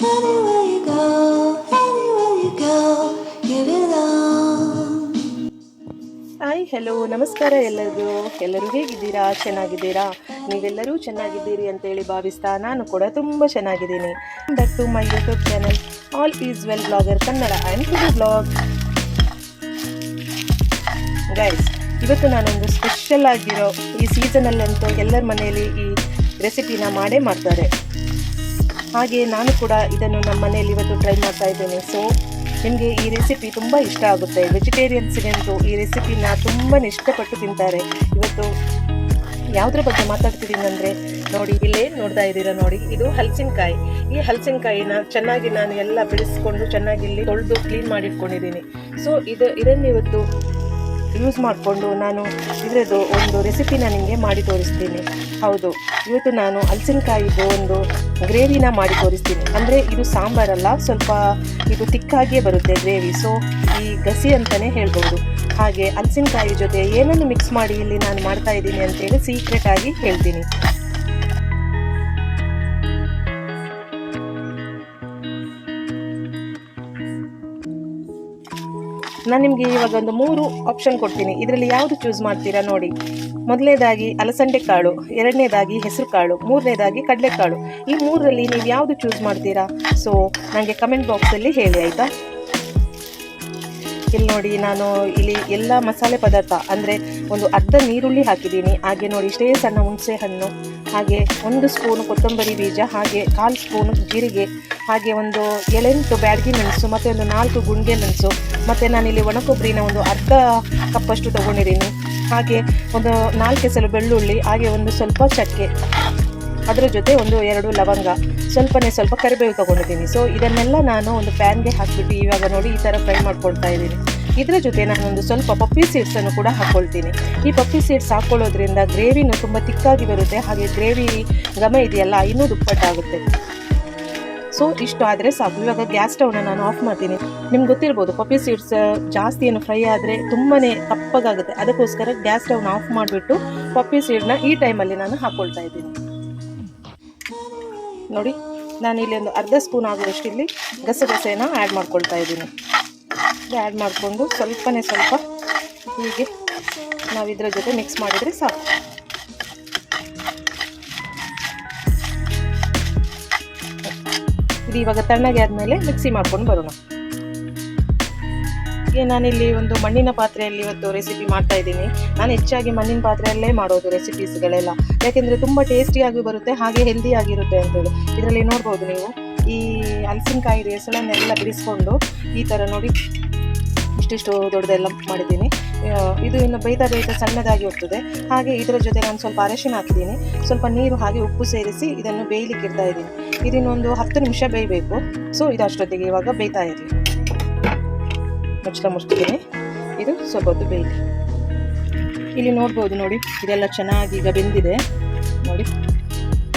All. Hi hello ನಮಸ್ಕಾರ ಎಲ್ಲರಿಗೂ. ಎಲ್ಲರೂ ಹೇಗಿದ್ದೀರಾ? ಚೆನ್ನಾಗಿದ್ದೀರಾ? ನೀವೆಲ್ಲರೂ ಚೆನ್ನಾಗಿದ್ದೀರಿ ಅಂತೇಳಿ ಭಾವಿಸ್ತಾ ನಾನು ಕೂಡ ತುಂಬ ಚೆನ್ನಾಗಿದ್ದೀನಿ. Back to my YouTube channel all is well blogger Kannada and blog guys ಇವತ್ತು ನಾನೊಂದು ಸ್ಪೆಷಲ್ ಆಗಿರೋ ಈ ಸೀಸನಲ್ಲಂತೂ ಎಲ್ಲರ ಮನೆಯಲ್ಲಿ ಈ ರೆಸಿಪಿನ ಮಾಡೇ ಮಾಡ್ತಾರೆ. ಹಾಗೆ ನಾನು ಕೂಡ ಇದನ್ನು ನಮ್ಮ ಮನೆಯಲ್ಲಿ ಇವತ್ತು ಟ್ರೈ ಮಾಡ್ತಾ ಇದ್ದೇನೆ. ಸೊ ನಿಮಗೆ ಈ ರೆಸಿಪಿ ತುಂಬ ಇಷ್ಟ ಆಗುತ್ತೆ. ವೆಜಿಟೇರಿಯನ್ಸ್ಗಂತೂ ಈ ರೆಸಿಪಿನ ತುಂಬಾ ಇಷ್ಟಪಟ್ಟು ತಿಂತಾರೆ. ಇವತ್ತು ಯಾವುದ್ರ ಬಗ್ಗೆ ಮಾತಾಡ್ತಿದ್ದೀನಿ ಅಂದರೆ, ನೋಡಿ, ಇಲ್ಲೇ ನೋಡ್ತಾ ಇದ್ದೀರಾ ನೋಡಿ, ಇದು ಹಲಸಿನಕಾಯಿ. ಈ ಹಲಸಿನಕಾಯಿನ ಚೆನ್ನಾಗಿ ನಾನು ಎಲ್ಲ ಬಿಡಿಸ್ಕೊಂಡು ಚೆನ್ನಾಗಿ ಇಲ್ಲಿ ತೊಳೆದು ಕ್ಲೀನ್ ಮಾಡಿಟ್ಕೊಂಡಿದ್ದೀನಿ. ಸೊ ಇದು ಇದನ್ನು ಇವತ್ತು ಯೂಸ್ ಮಾಡಿಕೊಂಡು ನಾನು ಇದರದ್ದು ಒಂದು ರೆಸಿಪಿನ ನಿಮಗೆ ಮಾಡಿ ತೋರಿಸ್ತೀನಿ. ಹೌದು, ಇವತ್ತು ನಾನು ಹಲಸಿನಕಾಯಿದು ಒಂದು ಗ್ರೇವಿನ ಮಾಡಿ ತೋರಿಸ್ತೀನಿ. ಅಂದರೆ ಇದು ಸಾಂಬಾರಲ್ಲ ಸ್ವಲ್ಪ ಇದು ತಿಕ್ಕಾಗಿಯೇ ಬರುತ್ತೆ ಗ್ರೇವಿ ಸೊ ಈ ಗಸಿ ಅಂತಲೇ ಹೇಳ್ಬೋದು. ಹಾಗೆ ಹಲಸಿನಕಾಯಿ ಜೊತೆ ಏನನ್ನು ಮಿಕ್ಸ್ ಮಾಡಿ ಇಲ್ಲಿ ನಾನು ಮಾಡ್ತಾ ಇದ್ದೀನಿ ಅಂತೇಳಿ ಸೀಕ್ರೆಟ್ ಆಗಿ ಹೇಳ್ತೀನಿ. ನಾನು ನಿಮಗೆ ಇವಾಗ ಒಂದು ಮೂರು ಆಪ್ಷನ್ ಕೊಡ್ತೀನಿ. ಇದರಲ್ಲಿ ಯಾವುದು ಚೂಸ್ ಮಾಡ್ತೀರಾ ನೋಡಿ. ಮೊದಲನೇದಾಗಿ ಅಲಸಂಡೆ ಕಾಳು, ಎರಡನೇದಾಗಿ ಹೆಸರು ಕಾಳು, ಮೂರನೇದಾಗಿ ಕಡಲೆಕಾಳು ಈ ಮೂರರಲ್ಲಿ ನೀವು ಯಾವುದು ಚೂಸ್ ಮಾಡ್ತೀರಾ? ಸೊ ನನಗೆ ಕಮೆಂಟ್ ಬಾಕ್ಸಲ್ಲಿ ಹೇಳಿ, ಆಯಿತಾ? ಇಲ್ಲಿ ನೋಡಿ, ನಾನು ಇಲ್ಲಿ ಎಲ್ಲ ಮಸಾಲೆ ಪದಾರ್ಥ, ಅಂದರೆ ಒಂದು ಅರ್ಧ ನೀರುಳ್ಳಿ ಹಾಕಿದ್ದೀನಿ. ಹಾಗೆ ನೋಡಿ, ಇಷ್ಟೇ ಸಣ್ಣ ಹುಣಸೆ ಹಣ್ಣು ಹಾಗೆ ಒಂದು ಸ್ಪೂನು ಕೊತ್ತಂಬರಿ ಬೀಜ, ಹಾಗೆ ಕಾಲು ಸ್ಪೂನು ಜೀರಿಗೆ ಹಾಗೆ ಒಂದು ಎಳೆಂಟು ಬ್ಯಾಡಗಿ ಮೆಣಸು, ಮತ್ತು ಒಂದು ನಾಲ್ಕು ಗುಂಡಿಗೆ ಮೆಣಸು, ಮತ್ತು ನಾನಿಲ್ಲಿ ಒಣಕೊಬ್ಬರಿನ ಒಂದು ಅರ್ಧ ಕಪ್ಪಷ್ಟು ತೊಗೊಂಡಿದ್ದೀನಿ. ಹಾಗೆ ಒಂದು ನಾಲ್ಕು ಕೆಸಲು ಬೆಳ್ಳುಳ್ಳಿ, ಹಾಗೆ ಒಂದು ಸ್ವಲ್ಪ ಚಕ್ಕೆ, ಅದರ ಜೊತೆ ಒಂದು ಎರಡು ಲವಂಗ, ಸ್ವಲ್ಪನೇ ಸ್ವಲ್ಪ ಕರಿಬೇವು ತೊಗೊಂಡಿದ್ದೀನಿ. ಸೊ ಇದನ್ನೆಲ್ಲ ನಾನು ಒಂದು ಪ್ಯಾನ್ಗೆ ಹಾಕಿಬಿಟ್ಟು ಇವಾಗ ನೋಡಿ ಈ ಥರ ಫ್ರೈ ಮಾಡ್ಕೊಳ್ತಾ ಇದ್ದೀನಿ. ಇದರ ಜೊತೆ ನಾನು ಒಂದು ಸ್ವಲ್ಪ ಪಪ್ಪಿ ಸೀಡ್ಸನ್ನು ಕೂಡ ಹಾಕ್ಕೊಳ್ತೀನಿ ಈ ಪಪ್ಪಿ ಸೀಡ್ಸ್ ಹಾಕ್ಕೊಳ್ಳೋದ್ರಿಂದ ಗ್ರೇವಿನೂ ತುಂಬ ತಿಕ್ಕಾಗಿ ಬರುತ್ತೆ. ಹಾಗೆ ಗ್ರೇವಿ ಘಮ ಇದೆಯಲ್ಲ, ಇನ್ನೂ ದುಪ್ಪಟ್ಟಾಗುತ್ತೆ. ಸೊ ಇಷ್ಟು ಆದರೆ ಸಾಕು. ಇವಾಗ ಗ್ಯಾಸ್ ಸ್ಟವ್ನ ನಾನು ಆಫ್ ಮಾಡ್ತೀನಿ. ನಿಮ್ಗೆ ಗೊತ್ತಿರ್ಬೋದು ಪಪ್ಪಿ ಸೀಡ್ಸ್ ಜಾಸ್ತಿ ಏನು ಫ್ರೈ ಆದರೆ ತುಂಬಾ ಕಪ್ಪಗಾಗುತ್ತೆ ಅದಕ್ಕೋಸ್ಕರ ಗ್ಯಾಸ್ ಸ್ಟವ್ನ ಆಫ್ ಮಾಡಿಬಿಟ್ಟು ಪಪ್ಪಿ ಸೀಡ್ನ ಈ ಟೈಮಲ್ಲಿ ನಾನು ಹಾಕ್ಕೊಳ್ತಾ ಇದ್ದೀನಿ. ನೋಡಿ, ನಾನು ಇಲ್ಲಿ ಒಂದು ಅರ್ಧ ಸ್ಪೂನ್ ಆಗುವಷ್ಟು ಇಲ್ಲಿ ಗಸಗಸೆನ ಆ್ಯಡ್ ಮಾಡ್ಕೊಳ್ತಾ ಇದ್ದೀನಿ. ಆ್ಯಡ್ ಮಾಡಿಕೊಂಡು ಸ್ವಲ್ಪನೇ ಸ್ವಲ್ಪ ಹೀಗೆ ನಾವು ಇದರ ಜೊತೆ ಮಿಕ್ಸ್ ಮಾಡಿದರೆ ಸಾಕು. ಇದು ಇವಾಗ ತಣ್ಣಗೆ ಆದಮೇಲೆ ಮಿಕ್ಸಿ ಮಾಡ್ಕೊಂಡು ಬರೋಣ. ಈಗ ನಾನಿಲ್ಲಿ ಒಂದು ಮಣ್ಣಿನ ಪಾತ್ರೆಯಲ್ಲಿ ಇವತ್ತು ರೆಸಿಪಿ ಮಾಡ್ತಾ ಇದ್ದೀನಿ. ನಾನು ಹೆಚ್ಚಾಗಿ ಮಣ್ಣಿನ ಪಾತ್ರೆಯಲ್ಲೇ ಮಾಡೋದು ರೆಸಿಪೀಸ್ಗಳೆಲ್ಲ ಯಾಕೆಂದರೆ ತುಂಬ ಟೇಸ್ಟಿಯಾಗಿ ಬರುತ್ತೆ, ಹಾಗೆ ಹೆಲ್ದಿ ಆಗಿರುತ್ತೆ ಅಂತೇಳಿ. ಇದರಲ್ಲಿ ನೋಡ್ಬೋದು ನೀವು, ಈ ಹಲಸಿನಕಾಯಿ ಹೆಸಳನ್ನೆಲ್ಲ ಬಿಡಿಸ್ಕೊಂಡು ಈ ಥರ ನೋಡಿ ಇಷ್ಟಿಷ್ಟು ದೊಡ್ಡದೆಲ್ಲ ಮಾಡಿದ್ದೀನಿ. ಇದು ಇನ್ನು ಬೇಯ್ತಾ ಬೇಯ್ತಾ ಸಣ್ಣದಾಗಿ ಹೋಗ್ತದೆ. ಹಾಗೆ ಇದರ ಜೊತೆ ನಾನು ಸ್ವಲ್ಪ ಅರಶಿನ ಹಾಕಿದ್ದೀನಿ ಸ್ವಲ್ಪ ನೀರು ಹಾಗೆ ಉಪ್ಪು ಸೇರಿಸಿ ಇದನ್ನು ಬೇಯಲಿಕ್ಕೆ ಇಡ್ತಾ ಇದ್ದೀನಿ. ಇದನ್ನೊಂದು ಹತ್ತು ನಿಮಿಷ ಬೇಯಬೇಕು. ಸೊ ಇದು ಅಷ್ಟೊತ್ತಿಗೆ ಇವಾಗ ಬೇಯ್ತಾ ಇರಲಿ. ಮುಚ್ಚಲ ಮುಚ್ಚಿದ್ದೀನಿ ಇದು ಸ್ವಲ್ಪ ಹೊತ್ತು ಬೇಯಲಿ. ಇಲ್ಲಿ ನೋಡ್ಬೋದು ನೋಡಿ, ಇದೆಲ್ಲ ಚೆನ್ನಾಗಿ ಈಗ ಬೆಂದಿದೆ. ನೋಡಿ,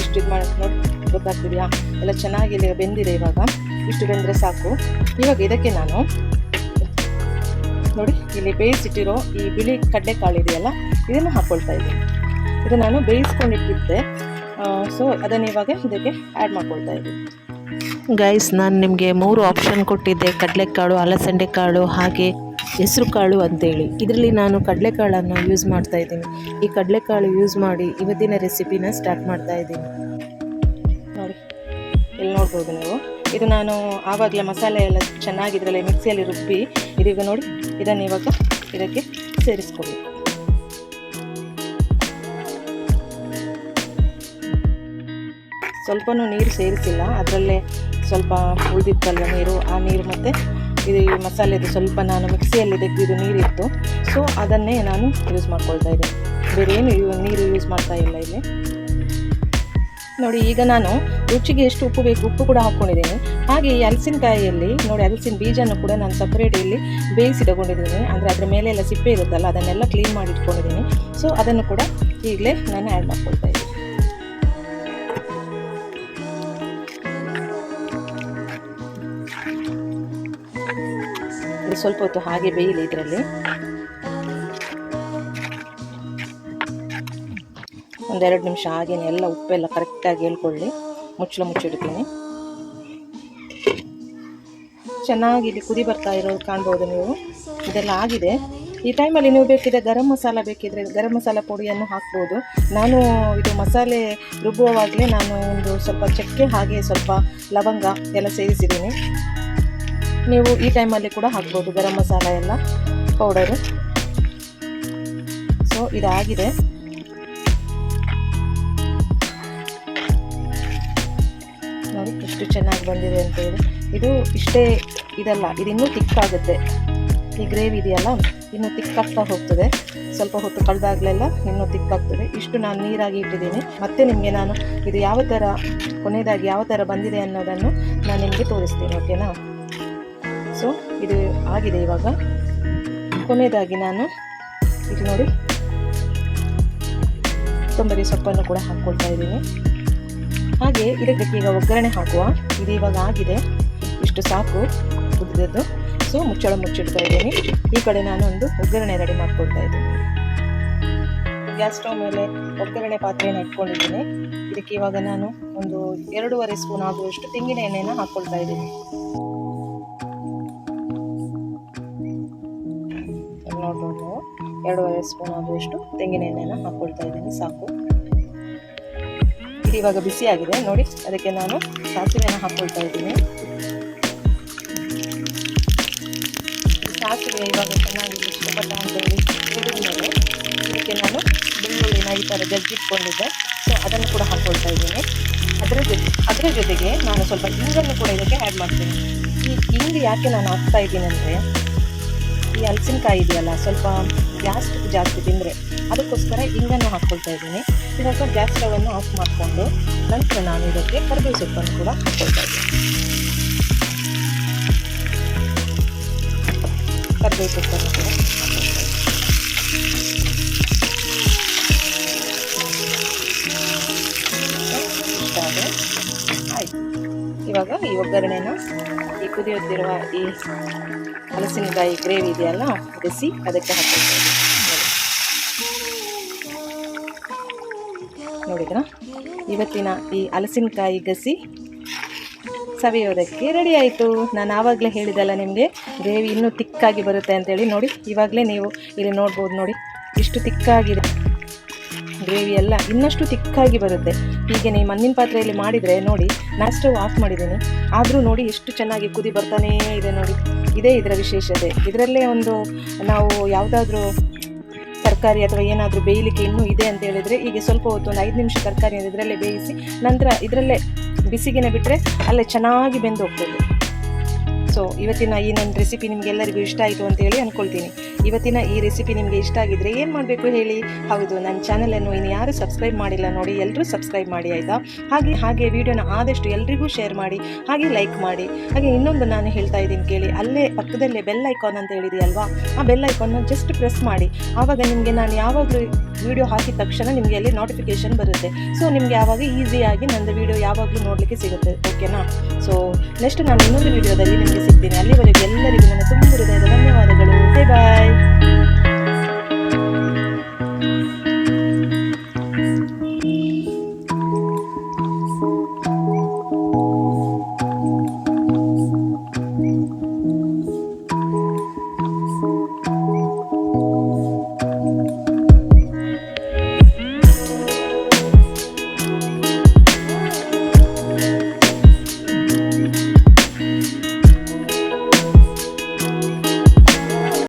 ಇಷ್ಟು ಇದು ಮಾಡಿ, ನೋಡಿ, ಗೊತ್ತಾಗ್ತಿದೆಯಾ? ಎಲ್ಲ ಚೆನ್ನಾಗಿ ಇಲ್ಲಿ ಬೆಂದಿದೆ ಇವಾಗ. ಇಷ್ಟು ಬೆಂದರೆ ಸಾಕು. ಇವಾಗ ಇದಕ್ಕೆ ನಾನು, ನೋಡಿ, ಇಲ್ಲಿ ಬೇಯಿಸಿಟ್ಟಿರೋ ಈ ಬಿಳಿ ಕಡಲೆಕಾಳು ಇದೆಯಲ್ಲ, ಇದನ್ನು ಹಾಕ್ಕೊಳ್ತಾ ಇದ್ದೀನಿ. ಇದು ನಾನು ಬೇಯಿಸ್ಕೊಂಡಿಟ್ಟಿದ್ದೆ. ಸೊ ಅದನ್ನು ಇವಾಗ ಇದಕ್ಕೆ ಆ್ಯಡ್ ಮಾಡ್ಕೊಳ್ತಾ ಇದ್ದೀನಿ ಗೈಸ್ ನಾನು ನಿಮಗೆ ಮೂರು ಆಪ್ಷನ್ ಕೊಟ್ಟಿದ್ದೆ ಕಡಲೆಕಾಳು ಅಲಸಂಡೆ ಕಾಳು ಹಾಗೆ ಹೆಸರು ಕಾಳು ಅಂತೇಳಿ. ಇದರಲ್ಲಿ ನಾನು ಕಡಲೆಕಾಳನ್ನು ಯೂಸ್ ಮಾಡ್ತಾ ಇದ್ದೀನಿ. ಈ ಕಡಲೆಕಾಳು ಯೂಸ್ ಮಾಡಿ ಇವತ್ತಿನ ರೆಸಿಪಿನ ಸ್ಟಾರ್ಟ್ ಮಾಡ್ತಾ ಇದ್ದೀನಿ. ನೋಡಿ ಇಲ್ಲಿ ನೋಡ್ಬೋದು ನೀವು? ಇದು ನಾನು ಆವಾಗಲೇ ಮಸಾಲೆ ಎಲ್ಲ ಚೆನ್ನಾಗಿ ಇದರಲ್ಲಿ ಮಿಕ್ಸಿಯಲ್ಲಿ ರುಬ್ಬಿ ಇದೀಗ ನೋಡಿ ಇದನ್ನು ಇವಾಗ ಇದಕ್ಕೆ ಸೇರಿಸ್ಕೊಬೇಕು ಸ್ವಲ್ಪನೂ ನೀರು ಸೇರಿಸಿಲ್ಲ. ಅದರಲ್ಲೇ ಸ್ವಲ್ಪ ಉಳಿದಿತ್ತಲ್ವ ನೀರು, ಆ ನೀರು ಮತ್ತು ಇದು ಈ ಮಸಾಲೆದು ಸ್ವಲ್ಪ ನಾನು ಮಿಕ್ಸಿಯಲ್ಲಿ ತೆಗೆದಿದ್ದು ನೀರಿತ್ತು ಸೊ ಅದನ್ನೇ ನಾನು ಯೂಸ್ ಮಾಡ್ಕೊಳ್ತಾ ಇದ್ದೆ. ಬೇರೆ ಏನು ನೀರು ಯೂಸ್ ಮಾಡ್ತಾ ಇಲ್ಲ ಇಲ್ಲಿ. ನೋಡಿ, ಈಗ ನಾನು ರುಚಿಗೆ ಎಷ್ಟು ಉಪ್ಪು ಬೇಕು, ಉಪ್ಪು ಕೂಡ ಹಾಕ್ಕೊಂಡಿದ್ದೀನಿ ಹಾಗೆ ಈ ಹಲಸಿನಕಾಯಿಯಲ್ಲಿ ನೋಡಿ ಹಲಸಿನ ಬೀಜನ ಕೂಡ ನಾನು ಸಪ್ರೇಟ್ ಇಲ್ಲಿ ಬೇಯಿಸಿ ತಗೊಂಡಿದ್ದೀನಿ. ಅಂದರೆ ಅದರ ಮೇಲೆ ಎಲ್ಲ ಸಿಪ್ಪೆ ಇರುತ್ತಲ್ಲ, ಅದನ್ನೆಲ್ಲ ಕ್ಲೀನ್ ಮಾಡಿ ಇಟ್ಕೊಂಡಿದ್ದೀನಿ. ಸೊ ಅದನ್ನು ಕೂಡ ಈಗಲೇ ನಾನು ಆ್ಯಡ್ ಮಾಡ್ಕೊಳ್ತಾ ಇದ್ದೀನಿ. ಸ್ವಲ್ಪ ಹೊತ್ತು ಹಾಗೆ ಬೇಯಲಿ ಇದರಲ್ಲಿ. ಒಂದೆರಡು ನಿಮಿಷ ಹಾಗೇನೆ ಎಲ್ಲ ಉಪ್ಪೆಲ್ಲ ಕರೆಕ್ಟಾಗಿ ಹೇಳ್ಕೊಳ್ಳಿ. ಮುಚ್ಚಳ ಮುಚ್ಚಿಡ್ತೀನಿ. ಚೆನ್ನಾಗಿ ಇಲ್ಲಿ ಕುದಿ ಬರ್ತಾ ಇರೋದು ಕಾಣ್ಬೋದು ನೀವು. ಇದೆಲ್ಲ ಆಗಿದೆ. ಈ ಟೈಮಲ್ಲಿ ನೀವು ಬೇಕಿದ್ರೆ ಗರಂ ಮಸಾಲ ಬೇಕಿದ್ರೆ ಗರಂ ಮಸಾಲ ಪುಡಿಯನ್ನು ಹಾಕ್ಬೋದು. ನಾನು ಇದು ಮಸಾಲೆ ರುಬ್ಬುವಾಗಲೇ ನಾನು ಒಂದು ಸ್ವಲ್ಪ ಚಕ್ಕೆ ಹಾಗೆ ಸ್ವಲ್ಪ ಲವಂಗ ಎಲ್ಲ ಸೇರಿಸಿದ್ದೀನಿ. ನೀವು ಈ ಟೈಮಲ್ಲಿ ಕೂಡ ಹಾಕ್ಬೋದು ಗರಂ ಮಸಾಲ ಎಲ್ಲ ಪೌಡರು ಸೊ ಇದಾಗಿದೆ. ನೋಡಿ, ಎಷ್ಟು ಚೆನ್ನಾಗಿ ಬಂದಿದೆ ಅಂತ ಹೇಳಿ. ಇದು ಇಷ್ಟೇ ಇದಲ್ಲ, ಇದು ಇನ್ನೂ ತಿಕ್ಕಾಗುತ್ತೆ. ಈ ಗ್ರೇವಿ ಇದೆಯಲ್ಲ, ಇನ್ನೂ ತಿಕ್ಕಾಗ್ತಾ ಹೋಗ್ತದೆ. ಸ್ವಲ್ಪ ಹೊತ್ತು ಕಳೆದಾಗಲೆಲ್ಲ ಇನ್ನೂ ತಿಕ್ಕಾಗ್ತದೆ. ಇಷ್ಟು ನಾನು ನೀರಾಗಿ ಇಟ್ಟಿದ್ದೀನಿ. ಮತ್ತೆ ನಿಮಗೆ ನಾನು ಇದು ಯಾವ ಥರ ಕೊನೆಯದಾಗಿ ಯಾವ ಥರ ಬಂದಿದೆ ಅನ್ನೋದನ್ನು ನಾನು ನಿಮಗೆ ತೋರಿಸ್ತೀನಿ ಓಕೆನಾ ಇದು ಆಗಿದೆ ಇವಾಗ. ಕೊನೆಯದಾಗಿ ನಾನು ಇದು ನೋಡಿ. ಕೊತ್ತಂಬರಿ ಸೊಪ್ಪನ್ನು ಕೂಡ ಹಾಕ್ಕೊಳ್ತಾ ಇದ್ದೀನಿ. ಹಾಗೆ ಇದಕ್ಕೆ ಈಗ ಒಗ್ಗರಣೆ ಹಾಕುವ. ಇದು ಇವಾಗ ಆಗಿದೆ. ಇಷ್ಟು ಸಾಕು ಕುದಿದದ್ದು ಸೊ ಮುಚ್ಚಳ ಮುಚ್ಚಿಡ್ತಾ ಇದ್ದೀನಿ. ಈ ಕಡೆ ನಾನು ಒಂದು ಒಗ್ಗರಣೆ ರೆಡಿ ಮಾಡ್ಕೊಳ್ತಾ ಇದ್ದೀನಿ. ಗ್ಯಾಸ್ ಸ್ಟವ್ ಮೇಲೆ ಒಗ್ಗರಣೆ ಪಾತ್ರೆಯನ್ನು ಇಟ್ಕೊಂಡಿದ್ದೀನಿ. ಇದಕ್ಕೆ ಇವಾಗ ನಾನು ಒಂದು ಎರಡೂವರೆ ಸ್ಪೂನ್ ಆಗುವಷ್ಟು ತೆಂಗಿನ ಎಣ್ಣೆಯನ್ನು ಹಾಕ್ಕೊಳ್ತಾ ಇದ್ದೀನಿ. ಎರಡೂವರೆ ಸ್ಪೂನ್ ಆಗುವಷ್ಟು ತೆಂಗಿನ ಎಣ್ಣೆನ ಹಾಕ್ಕೊಳ್ತಾ ಇದ್ದೀನಿ, ಸಾಕು. ಇದು ಇವಾಗ ಬಿಸಿ ಆಗಿದೆ, ನೋಡಿ, ಅದಕ್ಕೆ ನಾನು ಸಾಸಿವೆನ ಹಾಕ್ಕೊಳ್ತಾ ಇದ್ದೀನಿ. ಸಾಸಿವೆ ಇವಾಗ ಚೆನ್ನಾಗಿ ಇಷ್ಟಪಟ್ಟ ನಾನು ಬೆಳ್ಳುಳ್ಳಿನ ಈ ಥರ ಜಜ್ಜಿಟ್ಕೊಂಡಿದ್ದೆ. ಸೊ ಅದನ್ನು ಕೂಡ ಹಾಕ್ಕೊಳ್ತಾ ಇದ್ದೀನಿ. ಅದರ ಜೊತೆ ಅದರ ಜೊತೆಗೆ ನಾನು ಸ್ವಲ್ಪ ಇಂಗನ್ನು ಕೂಡ ಇದಕ್ಕೆ ಆ್ಯಡ್ ಮಾಡ್ತೀನಿ. ಈ ಇಂಗು ಯಾಕೆ ನಾನು ಹಾಕ್ತಾ ಇದ್ದೀನಿ ಅಂದರೆ ಈ ಹಲಸಿನಕಾಯಿ ಇದೆಯಲ್ಲ, ಸ್ವಲ್ಪ ಗ್ಯಾಸ್ ಜಾಸ್ತಿ ತಿಂದರೆ ಅದಕ್ಕೋಸ್ಕರ ಇಂಗನ್ನು ಹಾಕ್ಕೊಳ್ತಾ ಇದ್ದೀನಿ. ಇವಾಗ ಗ್ಯಾಸ್ ಸ್ಟವನ್ನು ಆಫ್ ಮಾಡಿಕೊಂಡು ನಂತರ ನಾನು ಇದಕ್ಕೆ ಕರಿಬೇವು ಸೊಪ್ಪನ್ನು ಕೂಡ ಹಾಕ್ಕೊಳ್ತಾ ಇದ್ದೀನಿ. ಕರಿಬೇವು ಸೊಪ್ಪನ್ನು ಕೂಡ ಇವಾಗ ಈ ಒಗ್ಗರಣೆನ ಈ ಕುದಿಯುತ್ತಿರುವ ಈ ಹಲಸಿನಕಾಯಿ ಗ್ರೇವಿ ಇದೆಯಲ್ಲ ಬಿಸಿ ಅದಕ್ಕೆ ಹಾಕಿ ನೋಡಿದ್ರ? ನೋಡಿ. ನೋಡಿದ್ರಾ ಇವತ್ತಿನ ಈ ಹಲಸಿನಕಾಯಿ ಗಸಿ ಸವಿಯೋದಕ್ಕೆ ರೆಡಿ ಆಯಿತು. ನಾನು ಆವಾಗಲೇ ಹೇಳಿದಲ್ಲ ನಿಮಗೆ ಗ್ರೇವಿ ಇನ್ನೂ ತಿಕ್ಕಾಗಿ ಬರುತ್ತೆ ಅಂತೇಳಿ ನೋಡಿ. ಇವಾಗಲೇ ನೀವು ಇಲ್ಲಿ ನೋಡ್ಬೋದು ನೋಡಿ. ಇಷ್ಟು ತಿಕ್ಕಾಗಿದೆ. ಗ್ರೇವಿ ಎಲ್ಲ ಇನ್ನಷ್ಟು ತಿಕ್ಕಾಗಿ ಬರುತ್ತೆ. ಹೀಗೆ ನೀವು ಮಣ್ಣಿನ ಪಾತ್ರೆಯಲ್ಲಿ ಮಾಡಿದರೆ ನೋಡಿ ನಾನು ಸ್ಟವ್ ಆಫ್ ಮಾಡಿದ್ದೀನಿ. ಆದರೂ ನೋಡಿ ಎಷ್ಟು ಚೆನ್ನಾಗಿ ಕುದಿ ಬರ್ತಾನೇ ಇದೆ ನೋಡಿ. ಇದೇ ಇದರ ವಿಶೇಷತೆ ಇದರಲ್ಲೇ ಒಂದು ನಾವು ಯಾವುದಾದ್ರೂ ತರಕಾರಿ ಅಥವಾ ಏನಾದರೂ ಬೇಯಲಿಕ್ಕೆ ಇನ್ನೂ ಇದೆ ಅಂತ ಹೇಳಿದರೆ ಈಗ ಸ್ವಲ್ಪ ಹೊತ್ತು ಒಂದು ಐದು ನಿಮಿಷ ತರಕಾರಿ ಇದರಲ್ಲೇ ಬೇಯಿಸಿ, ನಂತರ ಇದರಲ್ಲೇ ಬಿಸಿಗೆನೆ ಬಿಟ್ಟರೆ ಅಲ್ಲೇ ಚೆನ್ನಾಗಿ ಬೆಂದು ಹೋಗ್ತದೆ ಸೊ ಇವತ್ತಿನ ಈ ನನ್ನ ರೆಸಿಪಿ ನಿಮಗೆಲ್ಲರಿಗೂ ಇಷ್ಟ ಆಯಿತು ಅಂತ ಹೇಳಿ ಅಂದ್ಕೊಳ್ತೀನಿ ಇವತ್ತಿನ ಈ ರೆಸಿಪಿ ನಿಮಗೆ ಇಷ್ಟ ಆಗಿದ್ರೆ ಏನು ಮಾಡಬೇಕು ಹೇಳಿ? ಹೌದು ನನ್ನ ಚಾನಲನ್ನು ಇನ್ನು ಯಾರು ಸಬ್ಸ್ಕ್ರೈಬ್ ಮಾಡಿಲ್ಲ ನೋಡಿ ಎಲ್ಲರೂ ಸಬ್ಸ್ಕ್ರೈಬ್ ಮಾಡಿ, ಆಯಿತಾ? ಹಾಗೆ ಹಾಗೆ ವಿಡಿಯೋನ ಆದಷ್ಟು ಎಲ್ರಿಗೂ ಶೇರ್ ಮಾಡಿ, ಹಾಗೆ ಲೈಕ್ ಮಾಡಿ. ಹಾಗೆ ಇನ್ನೊಂದು ನಾನು ಹೇಳ್ತಾ ಇದ್ದೀನಿ ಕೇಳಿ, ಅಲ್ಲೇ ಪಕ್ಕದಲ್ಲೇ ಬೆಲ್ ಐಕಾನ್ ಅಂತ ಹೇಳಿದೆಯಲ್ವಾ? ಆ ಬೆಲ್ ಐಕಾನ್ನ ಜಸ್ಟ್ ಪ್ರೆಸ್ ಮಾಡಿ. ಆವಾಗ ನಿಮಗೆ ನಾನು ಯಾವಾಗಲೂ ವಿಡಿಯೋ ಹಾಕಿದ ತಕ್ಷಣ ನಿಮಗೆ ಅಲ್ಲಿ ನೋಟಿಫಿಕೇಶನ್ ಬರುತ್ತೆ. ಸೊ ನಿಮಗೆ ಆವಾಗ ಈಸಿಯಾಗಿ ನಂದು ವಿಡಿಯೋ ಯಾವಾಗಲೂ ನೋಡಲಿಕ್ಕೆ ಸಿಗುತ್ತೆ ಓಕೆನಾ ಸೊ ನೆಕ್ಸ್ಟ್ ನಾನು ಇನ್ನೊಂದು ವಿಡಿಯೋದಲ್ಲಿ ನಿಮಗೆ ಸಿಗ್ತೀನಿ. ಅಲ್ಲಿವರೆಗೂ ಎಲ್ಲರಿಗೂ ನನ್ನ ತುಂಬ ಹೃದಯದ ಧನ್ಯವಾದಗಳು. 拜拜。